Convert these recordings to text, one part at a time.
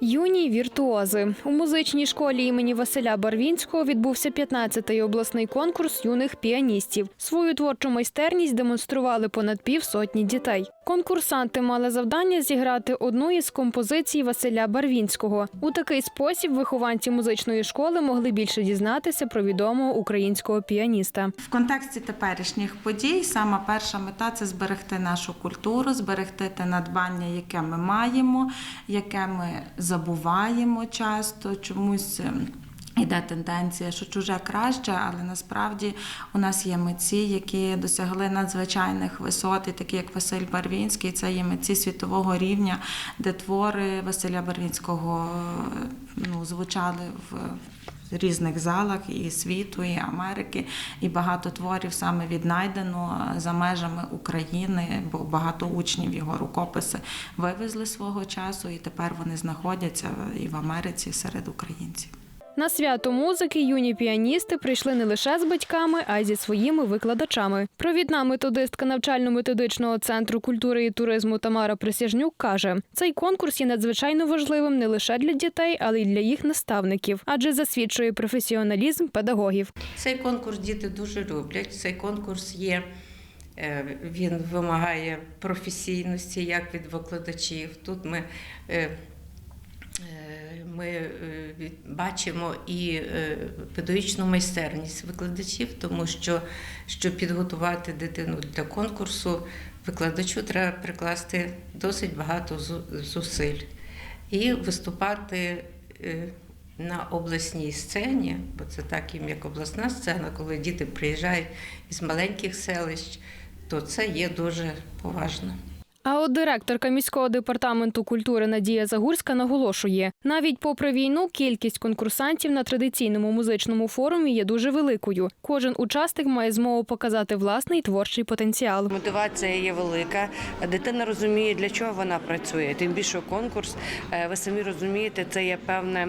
Юні віртуози у музичній школі імені Василя Барвінського відбувся 15-й обласний конкурс юних піаністів. Свою творчу майстерність демонстрували понад півсотні дітей. Конкурсанти мали завдання зіграти одну із композицій Василя Барвінського. У такий спосіб вихованці музичної школи могли більше дізнатися про відомого українського піаніста. В контексті теперішніх подій сама перша мета це зберегти нашу культуру, зберегти те надбання, яке ми маємо, яке ми забуваємо часто. Чомусь Іде тенденція, що чуже краще, але насправді у нас є митці, які досягли надзвичайних висот, і такі як Василь Барвінський, це є митці світового рівня, де твори Василя Барвінського е, ну, звучали в різних залах і світу, і Америки, і багато творів саме віднайдено за межами України, бо багато учнів його рукописи вивезли свого часу, і тепер вони знаходяться і в Америці серед українців. На свято музики юні піаністи прийшли не лише з батьками, а й зі своїми викладачами. Провідна методистка навчально-методичного центру культури і туризму Тамара Присяжнюк каже: цей конкурс є надзвичайно важливим не лише для дітей, але й для їх наставників, адже засвідчує професіоналізм педагогів. Цей конкурс діти дуже люблять. Цей конкурс є. е, Він вимагає професійності як від викладачів. Тут ми, е, ми е, бачимо і е, педагогічну майстерність викладачів, тому що щоб підготувати дитину для конкурсу, викладачу треба прикласти досить багато зусиль і виступати. е, на обласній сцені, бо це так їм як обласна сцена, коли діти приїжджають із маленьких селищ, то це є дуже поважно. А от директорка міського департаменту культури Надія Загурська наголошує: навіть попри війну, кількість конкурсантів на традиційному музичному форумі є дуже великою. Кожен учасник має змогу показати власний творчий потенціал. Мотивація є велика. Дитина розуміє, для чого вона працює. Тим більше конкурс, е, ви самі розумієте, це є певне,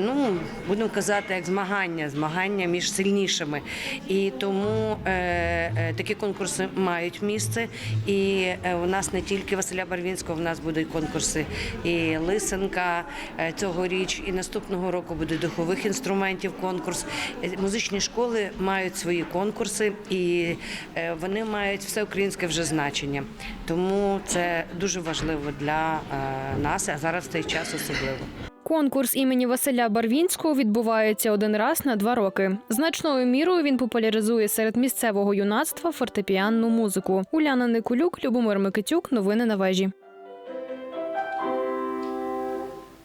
ну будемо казати, як змагання, змагання між сильнішими. І тому е, е, такі конкурси мають місце. І е, у нас не тільки Василя Барвінського, в нас будуть конкурси і Лисенка е, цьогоріч, і наступного року буде духових інструментів конкурс. Е, Музичні школи мають свої конкурси, і е, вони мають всеукраїнське вже значення. Тому це дуже важливо для нас, а зараз в цей час особливо. Конкурс імені Василя Барвінського відбувається один раз на два роки. Значною мірою він популяризує серед місцевого юнацтва фортепіанну музику. Уляна Никулюк, Любомир Микитюк. Новини на вежі.